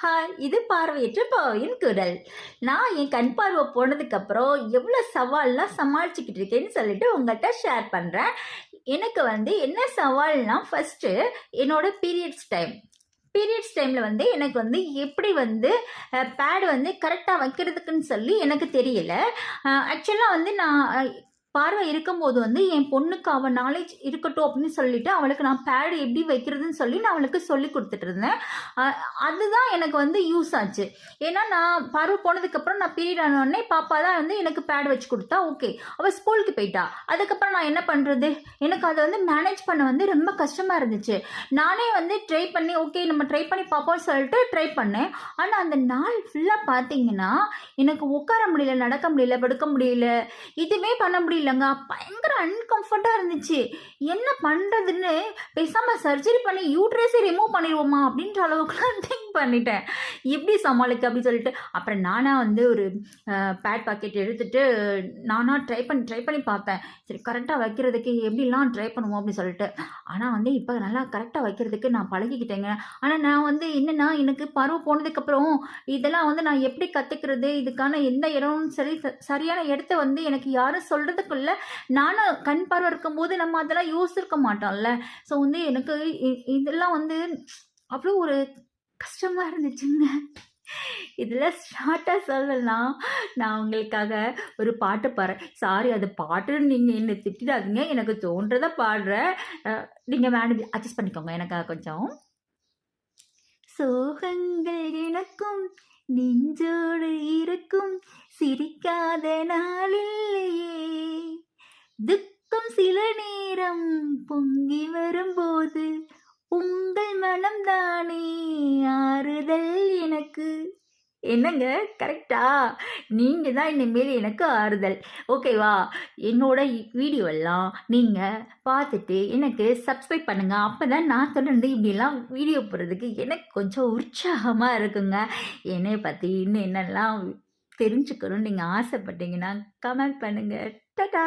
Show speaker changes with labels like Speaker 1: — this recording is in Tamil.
Speaker 1: ஹாய் இது பார்வையற்ற பாவையின் குரல். நான் என் கண் பார்வை போனதுக்கப்புறம் எவ்வளோ சவால்லாம் சமாளிச்சுக்கிட்டு இருக்கேன்னு சொல்லிட்டு உங்கள்கிட்ட ஷேர் பண்ணுறேன் எனக்கு வந்து என்ன சவால்னால் ஃபஸ்ட்டு என்னோடய பீரியட்ஸ் டைம் பீரியட்ஸ் டைமில் வந்து எனக்கு வந்து எப்படி வந்து பேடு வந்து கரெக்டாக வைக்கிறதுக்குன்னு சொல்லி எனக்கு தெரியல. ஆக்சுவலாக வந்து நான் பார்வை இருக்கும்போது வந்து என் பொண்ணுக்கு அவள் நாலேஜ் இருக்கட்டும் அப்படின்னு சொல்லிட்டு அவளுக்கு நான் பேடு எப்படி வைக்கிறதுன்னு சொல்லி நான் அவளுக்கு சொல்லி கொடுத்துட்டு இருந்தேன். அதுதான் எனக்கு வந்து யூஸ் ஆச்சு. ஏன்னா நான் பார்வை போனதுக்கப்புறம் நான் பீரியட் ஆனோடனே பாப்பா தான் வந்து எனக்கு பேட் வச்சு கொடுத்தா ஓகே அவள் ஸ்கூலுக்கு போயிட்டா. அதுக்கப்புறம் நான் என்ன பண்ணுறது எனக்கு அதை வந்து மேனேஜ் பண்ண வந்து ரொம்ப கஷ்டமாக இருந்துச்சு. நானே வந்து ட்ரை பண்ணி ஓகே நம்ம ட்ரை பண்ணி பார்ப்போம்னு சொல்லிட்டு ட்ரை பண்ணேன். ஆனால் அந்த நாள் ஃபுல்லாக பார்த்தீங்கன்னா எனக்கு உட்கார முடியல நடக்க முடியல படுக்க முடியல இதுவே பண்ண முடியல. முடியலங்க பயங்கர அன்கம்ஃபர்ட்டாக இருந்துச்சு. என்ன பண்ணுறதுன்னு பேசாமல் சர்ஜரி பண்ணி யூட்ரஸை ரிமூவ் பண்ணிடுவோமா அப்படின்ற அளவுக்குலாம் திங்க் பண்ணிட்டேன். எப்படி சமாளிக்க அப்படின்னு சொல்லிட்டு அப்புறம் நானாக வந்து ஒரு பேட் பாக்கெட் எடுத்துட்டு நானாக ட்ரை பண்ணி ட்ரை பண்ணி பார்த்தேன். சரி கரெக்டாக வைக்கிறதுக்கு எப்படிலாம் ட்ரை பண்ணுவோம் அப்படின்னு சொல்லிட்டு. ஆனால் வந்து இப்போ நல்லா கரெக்டாக வைக்கிறதுக்கு நான் பழகிக்கிட்டேங்க. ஆனால் நான் வந்து என்னென்னா எனக்கு பருவம் போனதுக்கப்புறம் இதெல்லாம் வந்து நான் எப்படி கற்றுக்கிறது இதுக்கான எந்த இடம்னு சரி ச- சரியான இடத்த வந்து எனக்கு யாரும் சொல்கிறதுக்குள்ள நானும் கண் பார்வை இருக்கும்போது நம்ம அதெல்லாம் யோசிச்சிருக்க மாட்டோம்ல. ஸோ வந்து எனக்கு இ- இதெல்லாம் வந்து அவ்வளோ ஒரு கஷ்டமாக இருந்துச்சுங்க. இதில் ஷார்ட்டாக சொல்லலாம் நான் உங்களுக்காக ஒரு பாட்டு பாடுறேன். சாரி அது பாட்டுன்னு நீங்கள் என்னை திட்டிடாதீங்க. எனக்கு தோன்றதை பாடுறேன். நீங்கள் வேணும் அட்ஜஸ்ட் பண்ணிக்கோங்க எனக்காக கொஞ்சம். சோகங்கள் எனக்கும் நெஞ்சோடு இருக்கும். சிரிக்காத நாள் இல்லையே. துக்கம் சில நேரம் பொங்கி வரும்போது உங்கள் மனம்தானே ஆறுதல் எனக்கு? என்னங்க? கரெக்டா நீங்கள் தான் இனிமேல் எனக்கு ஆறுதல். ஓகேவா என்னோட வீடியோலாம் நீங்கள் பார்த்துட்டு எனக்கு சப்ஸ்கிரைப் பண்ணுங்கள் அப்போ தான் நான் தொடர்ந்து இப்படிலாம் வீடியோ போடுறதுக்கு எனக்கு கொஞ்சம் உற்சாகமாக இருக்குங்க. என்னை பற்றி இன்னும் என்னெல்லாம் தெரிஞ்சுக்கணும்னு நீங்கள் ஆசைப்பட்டீங்கன்னா கமெண்ட் பண்ணுங்கள் டடா